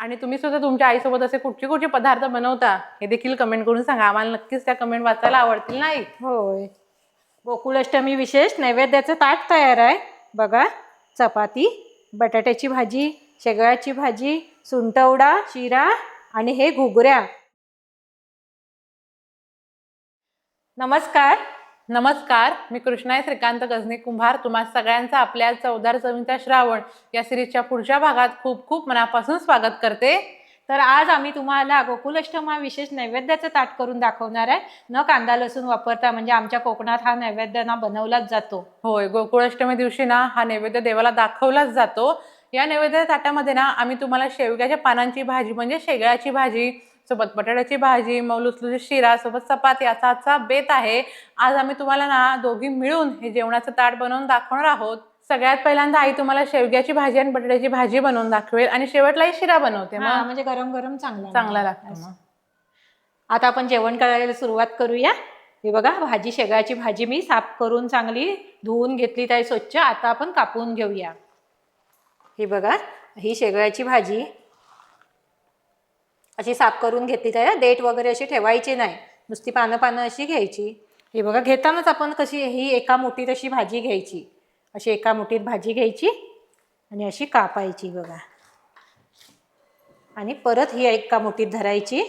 आणि तुम्ही सुद्धा तुमच्या आईसोबत असे कुठचे कुठचे पदार्थ बनवता हे देखील कमेंट करून सांगा. आम्हाला नक्कीच त्या कमेंट वाचायला आवडतील नाही? होय. गोकुळाष्टमी विशेष नैवेद्याचं ताट तयार आहे. बघा चपाती बटाट्याची भाजी शेगळ्याची भाजी सुंटवडा शिरा आणि हे घुगऱ्या. नमस्कार. नमस्कार मी कृष्णाय श्रीकांत गजने कुंभार तुम्हा सगळ्यांचा आपल्या चौदार चवीचा श्रावण या सिरीजच्या पुढच्या भागात खूप खूप मनापासून स्वागत करते. तर आज आम्ही तुम्हाला गोकुलाष्टमा विशेष नैवेद्याचं ताट करून दाखवणार आहे. न कांदा लसूण वापरता म्हणजे आमच्या कोकणात हा नैवेद्य ना बनवलाच जातो. होय गोकुळाष्टमी दिवशी ना हा नैवेद्य देवाला दाखवलाच जातो. या नैवेद्य ताटामध्ये ना आम्ही तुम्हाला शेवग्याच्या पानांची भाजी म्हणजे शेगळ्याची भाजी सोबत बटाट्याची भाजी मग लुसलुसी शिरा सोबत चपाती असा आजचा बेत आहे. आज आम्ही तुम्हाला ना दोघी मिळून हे जेवणाचं ताट बनवून दाखवणार आहोत. सगळ्यात पहिल्यांदा आई तुम्हाला शेवग्याची भाजी आणि बटाट्याची भाजी बनवून दाखवेल आणि शेवटलाही शिरा बनवते मग. म्हणजे गरम गरम चांगला चांगला लागतो मग. आता आपण जेवण करायला सुरुवात करूया. हे बघा भाजी शेगाची भाजी मी साफ करून चांगली धुवून घेतली ताई स्वच्छ. आता आपण कापून घेऊया. ही बघा ही शेगळ्याची भाजी अशी साफ करून घेतली ताई देठ वगैरे अशी ठेवायची नाही. नुसती पानं पानं अशी घ्यायची. ही बघा घेतानाच आपण कशी ही एका मुठीत अशी भाजी घ्यायची. अशी एका मुठीत भाजी घ्यायची आणि अशी कापायची बघा. आणि परत ही एका मुठीत धरायची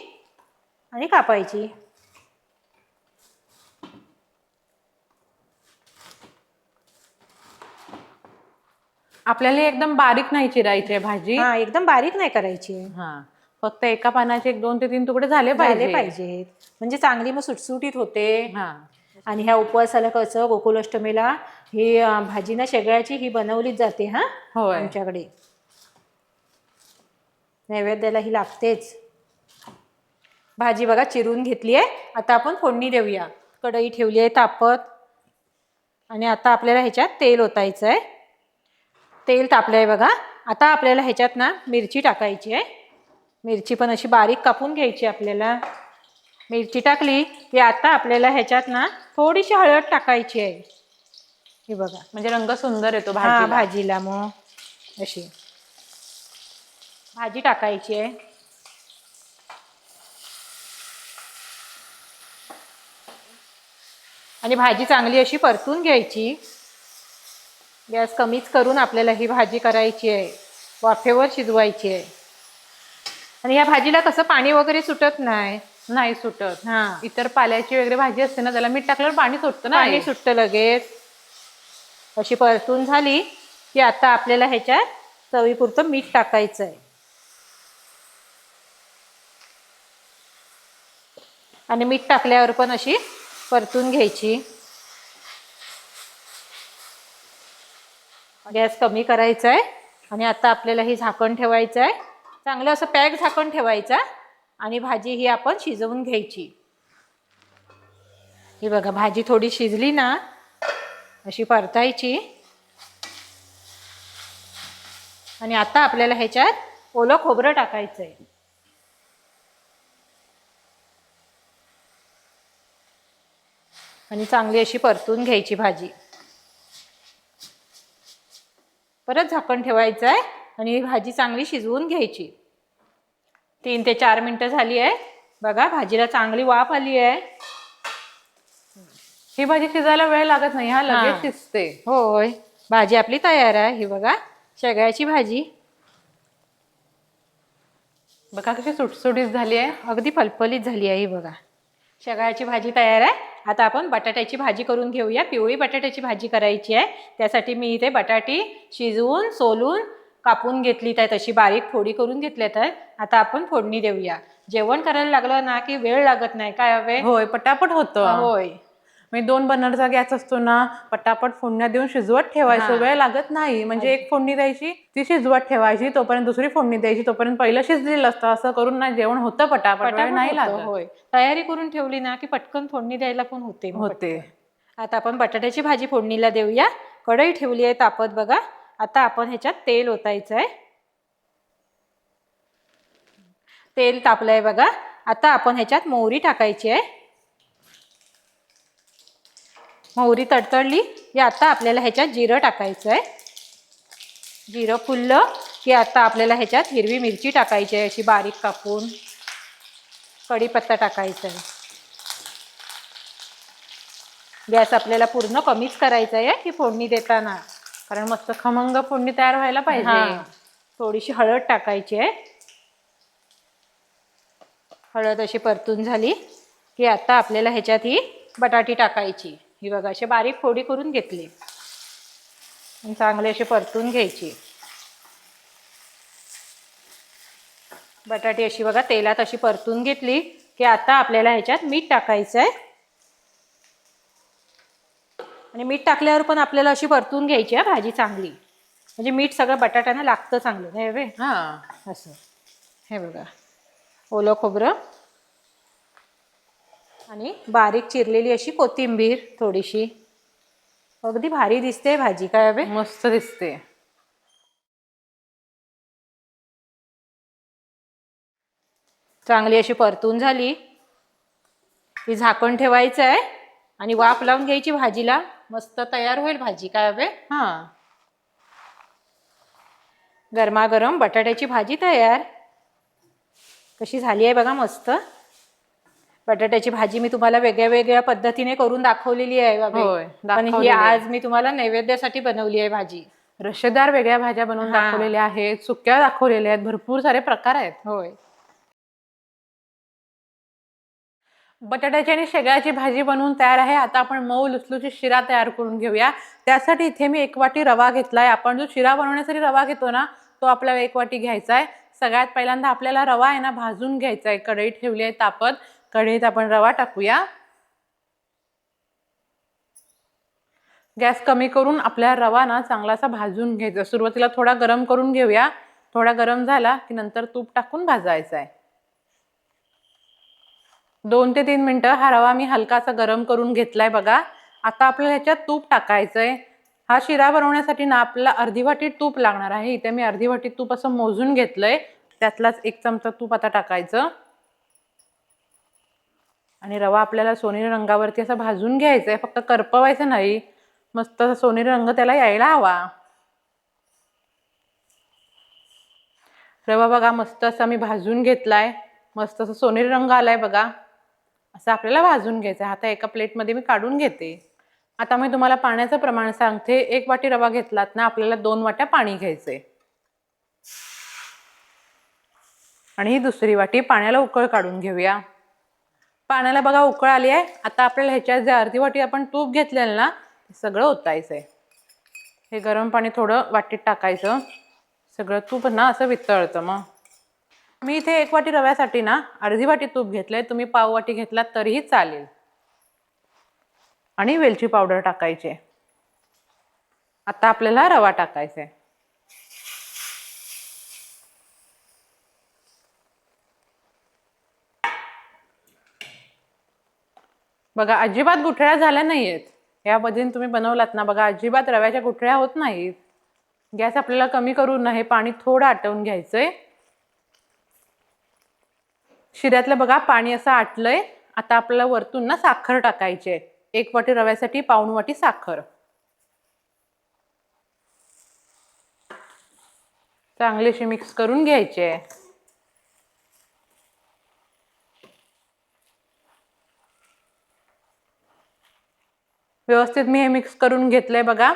आणि कापायची. आपल्याला एकदम बारीक नाही चिरायची आहे भाजी? हा एकदम बारीक नाही करायची. हा. फक्त एका पानाचे एक दोन ते तीन तुकडे झाले झाले पाहिजे पाहिजेत. म्हणजे चांगली मग सुटसुटीत होते. हा. आणि ह्या उपवासाला कसं गोकुलाष्टमीला ही अं, भाजी ना शेगळ्याची ही बनवलीच जाते हा? होय. आमच्याकडे. नैवेद्याला ही लागतेच. भाजी बघा चिरून घेतली आहे. आता आपण फोडणी देऊया. कढई ठेवली आहे तापत. आणि आता आपल्याला ह्याच्यात तेल ओतायचं आहे. तेल तापलं आहे बघा. आता आपल्याला ह्याच्यात ना मिरची टाकायची आहे. मिरची पण अशी बारीक कापून घ्यायची आपल्याला. मिरची टाकली की आता आपल्याला ह्याच्यात ना थोडीशी हळद टाकायची आहे. हे बघा म्हणजे रंग सुंदर येतो हा भाजी भाजीला मग. अशी. भाजी टाकायची आहे. आणि भाजी चांगली अशी परतून घ्यायची. गॅस कमीच करून आपल्याला ही भाजी करायची आहे. वाफेवर शिजवायची आहे. आणि या भाजीला कसं पाणी वगैरे सुटत नाही. नाही सुटत. हा. इतर पाल्याची वगैरे भाजी असते ना त्याला मीठ टाकल्यावर पाणी सुटतं ना. पाणी सुटतं लगेच. अशी परतून झाली की आता आपल्याला ह्याच्यात चवीपुरतं मीठ टाकायचं आहे आणि मीठ टाकल्यावर पण अशी परतून घ्यायची. गॅस कमी करायचा आहे आणि आता आपल्याला हे झाकण ठेवायचं आहे चांगलं असं पॅक झाकण ठेवायचा आणि भाजी ही आपण शिजवून घ्यायची. ही बघा भाजी थोडी शिजली ना अशी परतायची. आणि आता आपल्याला ह्याच्यात ओलं खोबरं टाकायचं आहे आणि चांगली अशी परतून घ्यायची भाजी. परत झाकण ठेवायचं आहे आणि ही भाजी चांगली शिजवून घ्यायची. तीन ते चार मिनटं झाली आहे. बघा भाजीला चांगली वाफ आली आहे. ही भाजी शिजायला वेळ लागत नाही हा लगेच हा. शिजते होय. भाजी आपली तयार आहे. ही बघा शेगळ्याची भाजी. बघा कशी सुटसुटीत झाली आहे. अगदी फलफलीत झाली आहे ही बघा. शेगळ्याची भाजी तयार आहे. आता आपण बटाट्याची भाजी करून घेऊया. पिवळी बटाट्याची भाजी करायची आहे. त्यासाठी मी इथे बटाटी शिजवून सोलून कापून घेतली आहे तशी बारीक फोडी करून घेतल्यात आहे आता आपण फोडणी देऊया. जेवण करायला लागलं ना की वेळ लागत नाही काय हवे? होय पटापट होतं. होय. म्हणजे दोन बर्नरचा गॅस असतो ना पटापट फोडण्या देऊन शिजवत ठेवायचं. वेळ लागत नाही. म्हणजे एक फोडणी द्यायची ती शिजवत ठेवायची तोपर्यंत दुसरी फोडणी द्यायची तोपर्यंत पहिलं शिजलेलं असतं. असं करून ना जेवण होतं पटापट नाही लागत. होय. तयारी करून ठेवली ना की पटकन फोडणी द्यायला पण होते होते. आता आपण बटाट्याची भाजी फोडणीला देऊया. कढई ठेवली आहे तापत बघा. आता आपण ह्याच्यात तेल ओतायचं आहे तेल तापलंय बघा. आता आपण ह्याच्यात मोहरी टाकायची आहे. मोहरी तडतडली की आता आपल्याला ह्याच्यात जिरं टाकायचं आहे जिरं फुललं की आता आपल्याला ह्याच्यात हिरवी मिरची टाकायची आहे अशी बारीक कापून. कढीपत्ता टाकायचा आहे गॅस आपल्याला पूर्ण कमीच करायचा आहे की फोडणी देताना. कारण मस्त खमंग फोडणी तयार व्हायला हा. पाहिजे थोडीशी हळद टाकायची आहे. हळद अशी परतून झाली की आता आपल्याला ह्याच्यात ही बटाटी टाकायची. ही बघा अशी बारीक फोडी करून घेतली. आणि चांगली अशी परतून घ्यायची. बटाटी अशी बघा तेलात अशी परतून घेतली की आता आपल्याला ह्याच्यात मीठ टाकायचं आहे आणि मीठ टाकल्यावर पण आपल्याला अशी परतून घ्यायची आहे भाजी चांगली. म्हणजे मीठ सगळं बटाट्यानं लागतं चांगलं नाही वे हा. असं. हे बघा. ओलं खोबरं. आणि बारीक चिरलेली अशी कोथिंबीर थोडीशी. अगदी भारी दिसते भाजी काय हवे मस्त दिसते. चांगली अशी परतून झाली. ती झाकण ठेवायचं आहे आणि वाफ लावून घ्यायची भाजीला. मस्त तयार होईल भाजी काय हवे? हा. गरमागरम बटाट्याची भाजी तयार. कशी झाली आहे बघा मस्त. बटाट्याची भाजी मी तुम्हाला वेगळ्या वेगळ्या पद्धतीने करून दाखवलेली आहे बाबे. पण ही. आज मी तुम्हाला नैवेद्यासाठी बनवली आहे भाजी. रशेदार वेगळ्या भाज्या बनवून. दाखवलेल्या आहेत सुक्या दाखवलेल्या आहेत भरपूर सारे प्रकार आहेत. होय. बटाट्याची आणि शेगळ्याची भाजी बनवून तयार आहे. आता आपण मऊ लुसलुची शिरा तयार करून घेऊया. त्यासाठी इथे मी एक वाटी रवा घेतला आहे आपण जो शिरा बनवण्यासाठी रवा घेतो ना तो आपल्याला एक वाटी घ्यायचा आहे. सगळ्यात पहिल्यांदा आपल्याला रवा आहे ना भाजून घ्यायचा आहे. कढई ठेवली आहे तापत. कढईत आपण रवा टाकूया. गॅस कमी करून आपल्या रवा ना चांगलासा भाजून घ्यायचा. सुरुवातीला थोडा गरम करून घेऊया. थोडा गरम झाला की नंतर तूप टाकून भाजायचा आहे. दोन ते तीन मिनटं हा रवा मी हलकासा गरम करून घेतलाय बघा. आता आपल्याला ह्याच्यात तूप टाकायचंय. हा शिरा बनवण्यासाठी ना आपल्याला अर्धी वाटी तूप लागणार आहे. इथे मी अर्धी वाटी तूप असं मोजून घेतलंय. त्यातलाच एक चमचा तूप आता टाकायचं. आणि रवा आपल्याला सोनेरी रंगावरती असा भाजून घ्यायचा आहे फक्त करपवायचं नाही. मस्त असा सोनेरी रंग त्याला यायला हवा. रवा बघा मस्त असा मी भाजून घेतलाय. मस्त असा सोनेरी रंग आलाय बघा. असं आपल्याला भाजून घ्यायचं आहे. आता एका प्लेटमध्ये मी काढून घेते. आता मी तुम्हाला पाण्याचं प्रमाण सांगते. एक वाटी रवा घेतलात ना आपल्याला दोन वाट्या पाणी घ्यायचंय. आणि ही दुसरी वाटी पाण्याला उकळ काढून घेऊया. पाण्याला बघा उकळ आली आहे. आता आपल्याला ह्याच्यात जे अर्धी वाटी आपण तूप घेतलेलं ना ते सगळं ओतायचं आहे हे गरम पाणी थोडं वाटीत टाकायचं. सगळं तूप ना असं वितळतं मग. मी इथे एक वाटी रव्यासाठी ना अर्धी वाटी तूप घेतलंय. तुम्ही पाव वाटी घेतलात तरीही चालेल. आणि वेलची पावडर टाकायची आता आपल्याला रवा टाकायचा आहे. बघा अजिबात गुठळ्या झाल्या नाहीयेत. या पद्धतीने तुम्ही बनवलात ना बघा अजिबात रव्याच्या गुठळ्या होत नाहीत. गॅस आपल्याला कमी करून ना हे पाणी थोडं आटवून घ्यायचंय. शिऱ्यातलं बघा पाणी असं आटलंय. आता आपल्याला वरतून ना साखर टाकायची आहे. एक वाटी रव्यासाठी पाऊण वाटी साखर. चांगलीशी मिक्स करून घ्यायची आहे. व्यवस्थित मी हे मिक्स करून घेतलंय बघा.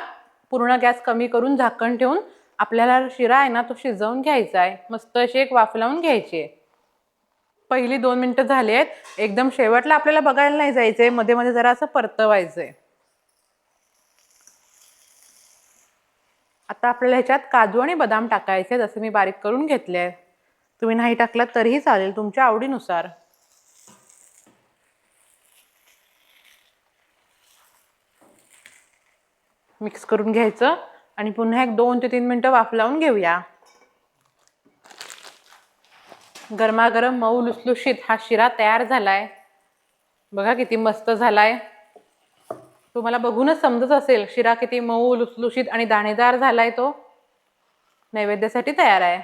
पूर्ण गॅस कमी करून झाकण ठेवून आपल्याला शिरा आहे ना तो शिजवून घ्यायचा आहे. मस्त अशी एक वाफ लावून घ्यायची आहे. पहिली दोन मिनटं झाली आहेत. एकदम शेवटला आपल्याला बघायला नाही जायचंय. मध्ये मध्ये जरा असं परतवायचंय. आता आपल्याला ह्याच्यात काजू आणि बदाम टाकायचे जसं मी बारीक करून घेतले आहे तुम्ही नाही टाकलात तरीही चालेल तुमच्या आवडीनुसार. मिक्स करून घ्यायचं आणि पुन्हा एक दोन ते तीन मिनटं वाफ लावून घेऊया. गरमागरम मऊ लुसलुशीत हा शिरा तयार झालाय. बघा किती मस्त झालाय. तुम्हाला बघूनच समजत असेल शिरा किती मऊ लुसलुशीत आणि दाणेदार झालाय तो. नैवेद्यासाठी तयार आहे.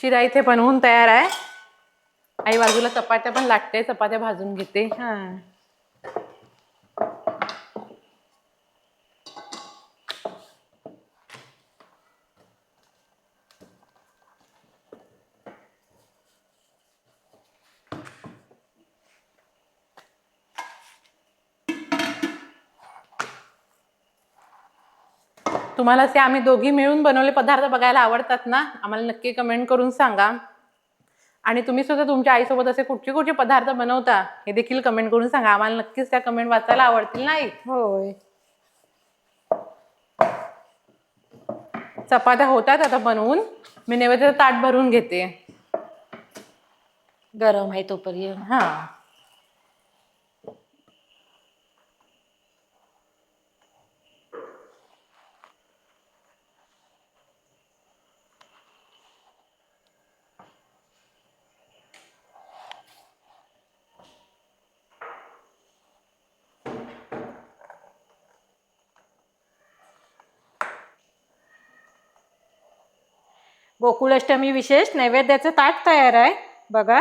शिरा इथे बनवून तयार आहे. आई बाजूला चपात्या पण लागते चपात्या भाजून घेते. हा. तुम्हाला असे आम्ही दोघी मिळून बनवले पदार्थ बघायला आवडतात ना आम्हाला नक्की कमेंट करून सांगा. आणि तुम्ही सुद्धा तुमच्या आईसोबत असे कुठचे कुठचे पदार्थ बनवता हे देखील कमेंट करून सांगा. आम्हाला नक्कीच त्या कमेंट वाचायला आवडतील नाही होय. चपात्या होतात आता बनवून. मी नैवेद्याचं ताट भरून घेते. गरम आहे तोपर्यंत. हा. गोकुळाष्टमी विशेष नैवेद्याचं ताट तयार आहे. बघा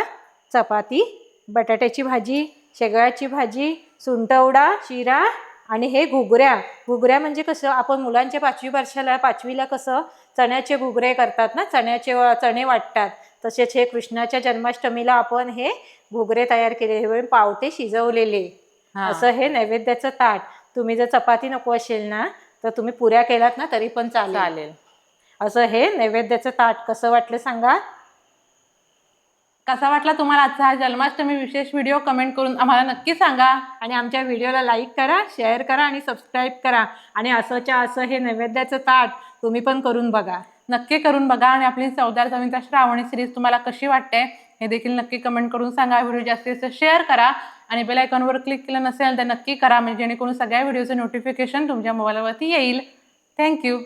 चपाती बटाट्याची भाजी शेगळ्याची भाजी सुंटवडा शिरा आणि हे घुगऱ्या. घुगऱ्या म्हणजे कसं? आपण मुलांच्या पाचवी वर्षाला पाचवीला कसं? चण्याचे घुगरे करतात ना? चण्याचे चणे वाटतात. तसेच हे कृष्णाच्या जन्माष्टमीला आपण हे घुगरे तयार केले. हे पावटे शिजवलेले. असं हे नैवेद्याचं ताट. तुम्ही जर चपाती नको असेल ना तर तुम्ही पुऱ्या केलात ना तरी पण चालेल. असं हे नैवेद्याचं ताट कसं वाटलं सांगा. कसा वाटला तुम्हाला आजचा हा जन्माष्टमी विशेष व्हिडिओ कमेंट करून आम्हाला नक्की सांगा. आणि आमच्या व्हिडिओला लाईक करा शेअर करा आणि सबस्क्राईब करा. आणि असंच्या असं हे नैवेद्याचं ताट तुम्ही पण करून बघा. नक्की करून बघा आणि आपली चौदार समिता श्रावणी सिरीज तुम्हाला कशी वाटते हे देखील नक्की कमेंट करून सांगा. व्हिडिओ जास्तीत जास्त शेअर करा आणि बेल आयकॉनवर क्लिक केलं नसेल तर नक्की करा. म्हणजे जेणेकरून सगळ्या व्हिडिओचं नोटिफिकेशन तुमच्या मोबाईलवरती येईल. थँक्यू